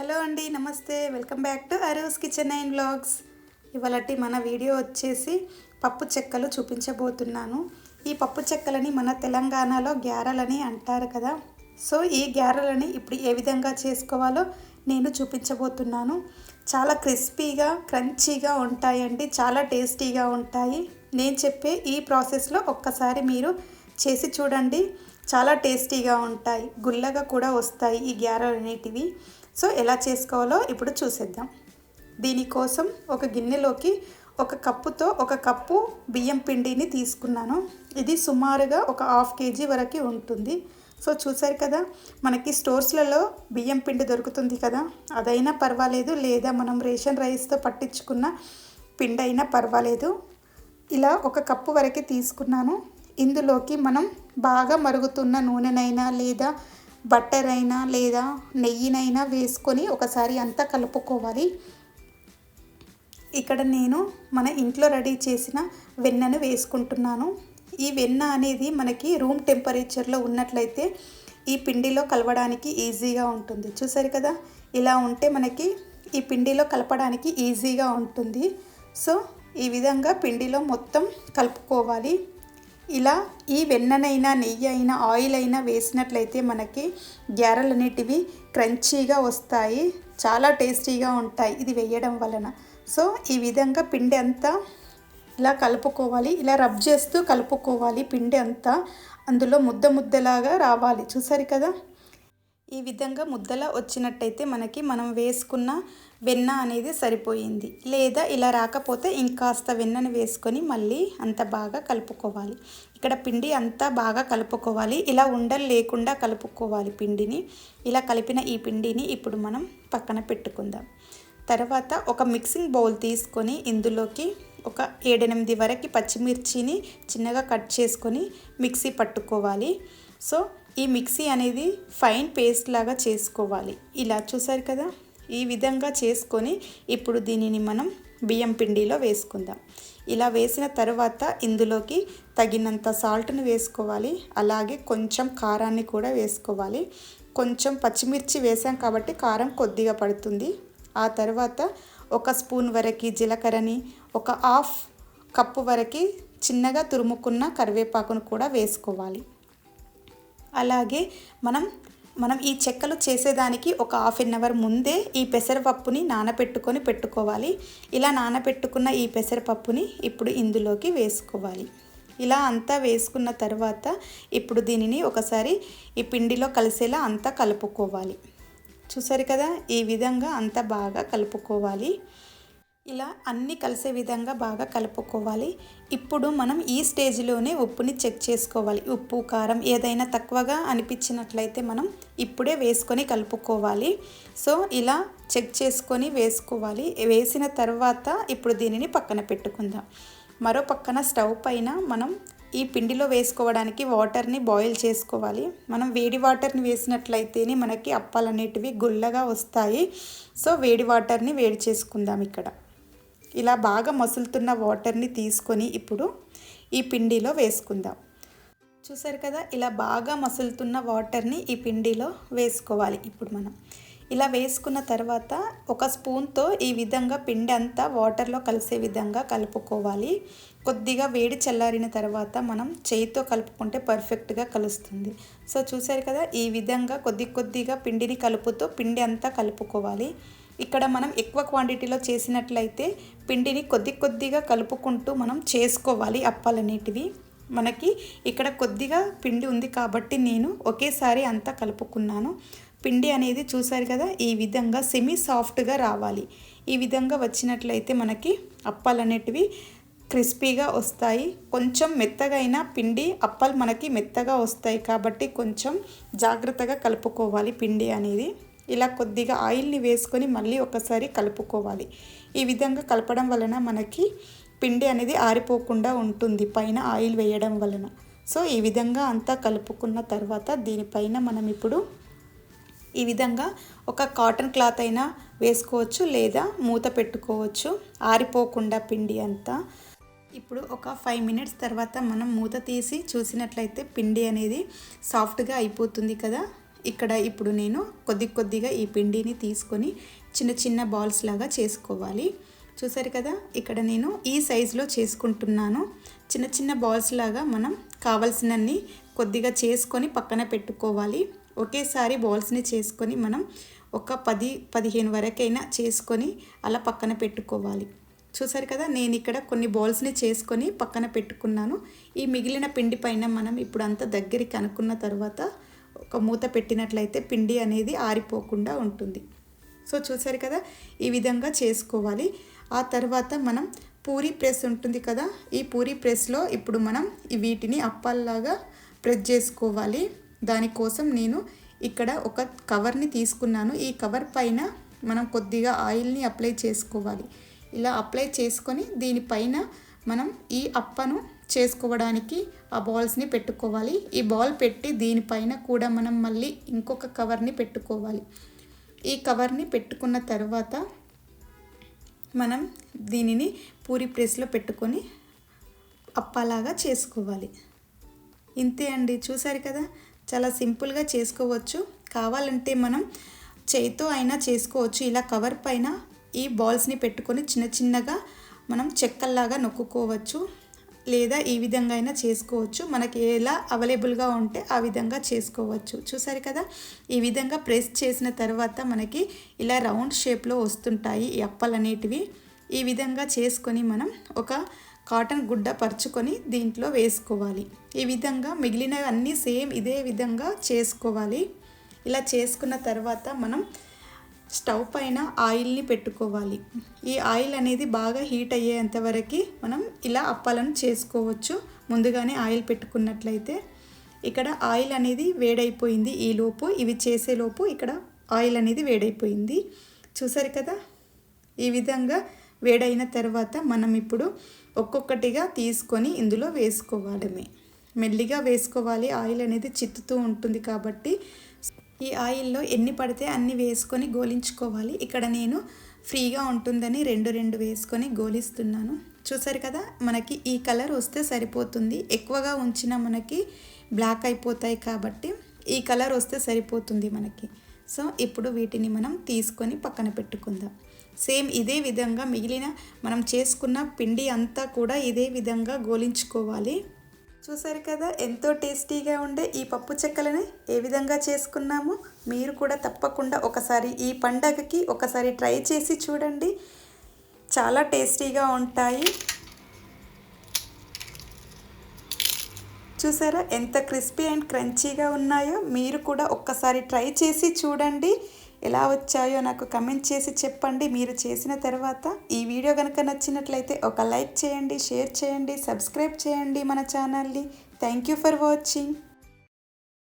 Hello అండి నమస్తే. Welcome back to Aru's kitchen and blogs ఇవాళటి మన వీడియో వచ్చేసి పప్పు చెక్కలు చూపించబోతున్నాను. ఈ పప్పు చెక్కలని మన తెలంగాణలో గ్యారలని అంటారు కదా. సో ఈ గ్యారలని ఇప్పుడు ఏ విధంగా చేసుకోవాలో నేను చూపించబోతున్నాను. చాలా క్రిస్పీగా క్రంచీగా ఉంటాయండి. చాలా టేస్టీగా ఉంటాయి. నేను చెప్పే ఈ ప్రాసెస్లో ఒక్కసారి మీరు చేసి చూడండి. చాలా టేస్టీగా ఉంటాయి. గుల్లగా కూడా వస్తాయి ఈ గ్యారలు అనేటివి సో ఎలా చేసుకోవాలో ఇప్పుడు చూసేద్దాం. దీనికోసం ఒక గిన్నెలోకి ఒక కప్పుతో ఒక కప్పు బియ్యం పిండిని తీసుకున్నాను. ఇది సుమారుగా ఒక హాఫ్ కేజీ వరకు ఉంటుంది. సో చూసారు కదా మనకి స్టోర్స్లలో బియ్యం పిండి దొరుకుతుంది కదా. అదైనా పర్వాలేదు లేదా మనం రేషన్ రైస్తో పట్టించుకున్న పిండి అయినా పర్వాలేదు. ఇలా ఒక కప్పు వరకు తీసుకున్నాను. ఇందులోకి మనం బాగా మరుగుతున్న నూనెనైనా లేదా బట్టర్ అయినా లేదా నెయ్యినైనా వేసుకొని ఒకసారి అంతా కలుపుకోవాలి. ఇక్కడ నేను మన ఇంట్లో రెడీ చేసిన వెన్నను వేసుకుంటున్నాను. ఈ వెన్న అనేది మనకి రూమ్ టెంపరేచర్లో ఉన్నట్లయితే ఈ పిండిలో కలవడానికి ఈజీగా ఉంటుంది. చూసారు కదా? ఇలా ఉంటే మనకి ఈ పిండిలో కలపడానికి ఈజీగా ఉంటుంది. సో ఈ విధంగా పిండిలో మొత్తం కలుపుకోవాలి. ఇలా ఈ వెన్ననైనా నెయ్యి అయినా ఆయిల్ అయినా వేసినట్లయితే మనకి గ్యారెలు అనేటివి క్రంచీగా వస్తాయి. చాలా టేస్టీగా ఉంటాయి ఇది వేయడం వలన. సో ఈ విధంగా పిండి అంతా ఇలా కలుపుకోవాలి. ఇలా రబ్ చేస్తూ కలుపుకోవాలి పిండి అంతా. అందులో ముద్ద ముద్దలాగా రావాలి. చూసారు కదా? ఈ విధంగా ముద్దలా వచ్చినట్టయితే మనకి మనం వేసుకున్న వెన్న అనేది సరిపోయింది. లేదా ఇలా రాకపోతే ఇంకాస్త వెన్నను వేసుకొని మళ్ళీ అంత బాగా కలుపుకోవాలి. ఇక్కడ పిండి అంతా బాగా కలుపుకోవాలి. ఇలా ఉండలు లేకుండా కలుపుకోవాలి పిండిని. ఇలా కలిపిన ఈ పిండిని ఇప్పుడు మనం పక్కన పెట్టుకుందాం. తర్వాత ఒక మిక్సింగ్ బౌల్ తీసుకొని ఇందులోకి ఒక ఏడెనిమిది వరకు పచ్చిమిర్చిని చిన్నగా కట్ చేసుకొని మిక్సీ పట్టుకోవాలి. సో ఈ మిక్సీ అనేది ఫైన్ పేస్ట్ లాగా చేసుకోవాలి. ఇలా చూసారు కదా? ఈ విధంగా చేసుకొని ఇప్పుడు దీనిని మనం బియ్యం పిండిలో వేసుకుందాం. ఇలా వేసిన తర్వాత ఇందులోకి తగినంత సాల్ట్ని వేసుకోవాలి. అలాగే కొంచెం కారాన్ని కూడా వేసుకోవాలి. కొంచెం పచ్చిమిర్చి వేసాం కాబట్టి కారం కొద్దిగా పడుతుంది. ఆ తర్వాత ఒక స్పూన్ వరకు జీలకర్రని ఒక హాఫ్ కప్పు వరకు చిన్నగా తురుముకున్న కరివేపాకును కూడా వేసుకోవాలి. అలాగే మనం మనం ఈ చెక్కలు చేసేదానికి ఒక హాఫ్ అన్ అవర్ ముందే ఈ పెసరపప్పుని నానబెట్టుకొని పెట్టుకోవాలి. ఇలా నానబెట్టుకున్న ఈ పెసరపప్పుని ఇప్పుడు ఇందులోకి వేసుకోవాలి. ఇలా అంతా వేసుకున్న తర్వాత ఇప్పుడు దీనిని ఒకసారి ఈ పిండిలో కలిసేలా అంతా కలుపుకోవాలి. చూసారు కదా? ఈ విధంగా అంతా బాగా కలుపుకోవాలి. ఇలా అన్నీ కలిసే విధంగా బాగా కలుపుకోవాలి. ఇప్పుడు మనం ఈ స్టేజ్లోనే ఉప్పుని చెక్ చేసుకోవాలి. ఉప్పు కారం ఏదైనా తక్కువగా అనిపించినట్లయితే మనం ఇప్పుడే వేసుకొని కలుపుకోవాలి. సో ఇలా చెక్ చేసుకొని వేసుకోవాలి. వేసిన తర్వాత ఇప్పుడు దీనిని పక్కన పెట్టుకుందాం. మరో పక్కన స్టవ్ పైన మనం ఈ పిండిలో వేసుకోవడానికి వాటర్ని బాయిల్ చేసుకోవాలి. మనం వేడి వాటర్ని వేసినట్లయితేనే మనకి అప్పాలనేటివి గుల్లగా వస్తాయి. సో వేడి వాటర్ని వేడి చేసుకుందాం ఇక్కడ. ఇలా బాగా మసులుతున్న వాటర్ని తీసుకొని ఇప్పుడు ఈ పిండిలో వేసుకుందాం. చూసారు కదా ఇలా బాగా మసులుతున్న వాటర్ని ఈ పిండిలో వేసుకోవాలి. ఇప్పుడు మనం ఇలా వేసుకున్న తర్వాత ఒక స్పూన్తో ఈ విధంగా పిండి అంతా వాటర్లో కలిసే విధంగా కలుపుకోవాలి. కొద్దిగా వేడి చల్లారిన తర్వాత మనం చేయితో కలుపుకుంటే పర్ఫెక్ట్గా కలుస్తుంది. సో చూసారు కదా ఈ విధంగా కొద్ది కొద్దిగా పిండిని కలుపుతూ పిండి అంతా కలుపుకోవాలి. ఇక్కడ మనం ఎక్కువ క్వాంటిటీలో చేసినట్లయితే పిండిని కొద్ది కొద్దిగా కలుపుకుంటూ మనం చేసుకోవాలి అప్పాలనేటివి మనకి ఇక్కడ కొద్దిగా పిండి ఉంది కాబట్టి నేను ఒకేసారి అంతా కలుపుకున్నాను. పిండి అనేది చూసారు కదా ఈ విధంగా సెమీ సాఫ్ట్గా రావాలి. ఈ విధంగా వచ్చినట్లయితే మనకి అప్పాలు అనేటివి క్రిస్పీగా వస్తాయి. కొంచెం మెత్తగా పిండి అప్పాలు మనకి మెత్తగా వస్తాయి కాబట్టి కొంచెం జాగ్రత్తగా కలుపుకోవాలి పిండి అనేది. ఇలా కొద్దిగా ఆయిల్ని వేసుకొని మళ్ళీ ఒకసారి కలుపుకోవాలి. ఈ విధంగా కలపడం వలన మనకి పిండి అనేది ఆరిపోకుండా ఉంటుంది పైన ఆయిల్ వేయడం వలన. సో ఈ విధంగా అంతా కలుపుకున్న తర్వాత దీనిపైన మనం ఇప్పుడు ఈ విధంగా ఒక కాటన్ క్లాత్ అయినా వేసుకోవచ్చు లేదా మూత పెట్టుకోవచ్చు. ఆరిపోకుండా పిండి అంతా. ఇప్పుడు ఒక ఫైవ్ మినిట్స్ తర్వాత మనం మూత తీసి చూసినట్లయితే పిండి అనేది సాఫ్ట్గా అయిపోతుంది కదా. ఇక్కడ ఇప్పుడు నేను కొద్ది కొద్దిగా ఈ పిండిని తీసుకొని చిన్న చిన్న బాల్స్ లాగా చేసుకోవాలి. చూసారు కదా? ఇక్కడ నేను ఈ సైజులో చేసుకుంటున్నాను. చిన్న చిన్న బాల్స్ లాగా మనం కావలసినన్ని కొద్దిగా చేసుకొని పక్కన పెట్టుకోవాలి. ఒకేసారి బాల్స్ని చేసుకొని మనం ఒక పది పదిహేను వరకైనా చేసుకొని అలా పక్కన పెట్టుకోవాలి. చూసారు కదా? నేను ఇక్కడ కొన్ని బాల్స్ని చేసుకొని పక్కన పెట్టుకున్నాను. ఈ మిగిలిన పిండి పైన మనం ఇప్పుడు అంతా దగ్గరికి అనుకున్న తర్వాత ఒక మూత పెట్టినట్లయితే పిండి అనేది ఆరిపోకుండా ఉంటుంది. సో చూసారు కదా ఈ విధంగా చేసుకోవాలి. ఆ తర్వాత మనం పూరీ ప్రెస్ ఉంటుంది కదా ఈ పూరీ ప్రెస్లో ఇప్పుడు మనం వీటిని అప్పాల్లాగా ప్రెస్ చేసుకోవాలి. దానికోసం నేను ఇక్కడ ఒక కవర్ని తీసుకున్నాను. ఈ కవర్ పైన మనం కొద్దిగా ఆయిల్ని అప్లై చేసుకోవాలి. ఇలా అప్లై చేసుకొని దీనిపైన మనం ఈ అప్పను చేసుకోవడానికి ఆ బాల్స్ని పెట్టుకోవాలి. ఈ బాల్ పెట్టి దీనిపైన కూడా మనం మళ్ళీ ఇంకొక కవర్ని పెట్టుకోవాలి. ఈ కవర్ని పెట్టుకున్న తర్వాత మనం దీనిని పూరి ప్రెస్లో పెట్టుకొని అప్పలాగా చేసుకోవాలి. ఇంతే అండి. చూసారు కదా? చాలా సింపుల్గా చేసుకోవచ్చు. కావాలంటే మనం చేయితో అయినా చేసుకోవచ్చు. ఇలా కవర్ పైన ఈ బాల్స్ని పెట్టుకొని చిన్న చిన్నగా మనం చెక్కల్లాగా నొక్కుకోవచ్చు. లేదా ఈ విధంగా అయినా చేసుకోవచ్చు. మనకి ఎలా అవైలబుల్గా ఉంటే ఆ విధంగా చేసుకోవచ్చు. చూసారు కదా? ఈ విధంగా ప్రెస్ చేసిన తర్వాత మనకి ఇలా రౌండ్ షేప్లో వస్తుంటాయి ఈ అప్పలు అనేటివి. ఈ విధంగా చేసుకొని మనం ఒక కాటన్ గుడ్డ పరుచుకొని దీంట్లో వేసుకోవాలి. ఈ విధంగా మిగిలినవన్నీ సేమ్ ఇదే విధంగా చేసుకోవాలి. ఇలా చేసుకున్న తర్వాత మనం స్టవ్ పైన ఆయిల్ని పెట్టుకోవాలి. ఈ ఆయిల్ అనేది బాగా హీట్ అయ్యేంత వరకు మనం ఇలా అప్పాలను చేసుకోవచ్చు. ముందుగానే ఆయిల్ పెట్టుకున్నట్లయితే ఇక్కడ ఆయిల్ అనేది వేడైపోయింది ఈ లోపు ఇవి చేసేలోపు ఇక్కడ ఆయిల్ అనేది వేడైపోయింది. చూసారు కదా? ఈ విధంగా వేడైన తర్వాత మనం ఇప్పుడు ఒక్కొక్కటిగా తీసుకొని ఇందులో వేసుకోవడమే. మెల్లిగా వేసుకోవాలి. ఆయిల్ అనేది చిత్తుతూ ఉంటుంది కాబట్టి ఈ ఆయిల్లో ఎన్ని పడితే అన్ని వేసుకొని గోలించుకోవాలి. ఇక్కడ నేను ఫ్రీగా ఉంటుందని రెండు రెండు వేసుకొని గోలిస్తున్నాను. చూసారు కదా మనకి ఈ కలర్ వస్తే సరిపోతుంది. ఎక్కువగా ఉంచిన మనకి బ్లాక్ అయిపోతాయి కాబట్టి ఈ కలర్ వస్తే సరిపోతుంది మనకి. సో ఇప్పుడు వీటిని మనం తీసుకొని పక్కన పెట్టుకుందాం. సేమ్ ఇదే విధంగా మిగిలిన మనం చేసుకున్న పిండి అంతా కూడా ఇదే విధంగా గోలించుకోవాలి. చూసారు కదా? ఎంతో టేస్టీగా ఉండే ఈ పప్పు చెక్కలని ఏ విధంగా చేసుకున్నాము మీరు కూడా తప్పకుండా ఒకసారి ఈ పండగకి ఒకసారి ట్రై చేసి చూడండి. చాలా టేస్టీగా ఉంటాయి. చూసారా? ఎంత క్రిస్పీ అండ్ క్రంచీగా ఉన్నాయో మీరు కూడా ఒక్కసారి ట్రై చేసి చూడండి. ఎలా వచ్చాయో నాకు కమెంట్ చేసి చెప్పండి. మీరు చేసిన తర్వాత ఈ వీడియో కనుక నచ్చినట్లయితే ఒక లైక్ చేయండి షేర్ చేయండి సబ్స్క్రైబ్ చేయండి మన ఛానల్ని. Thank you for watching.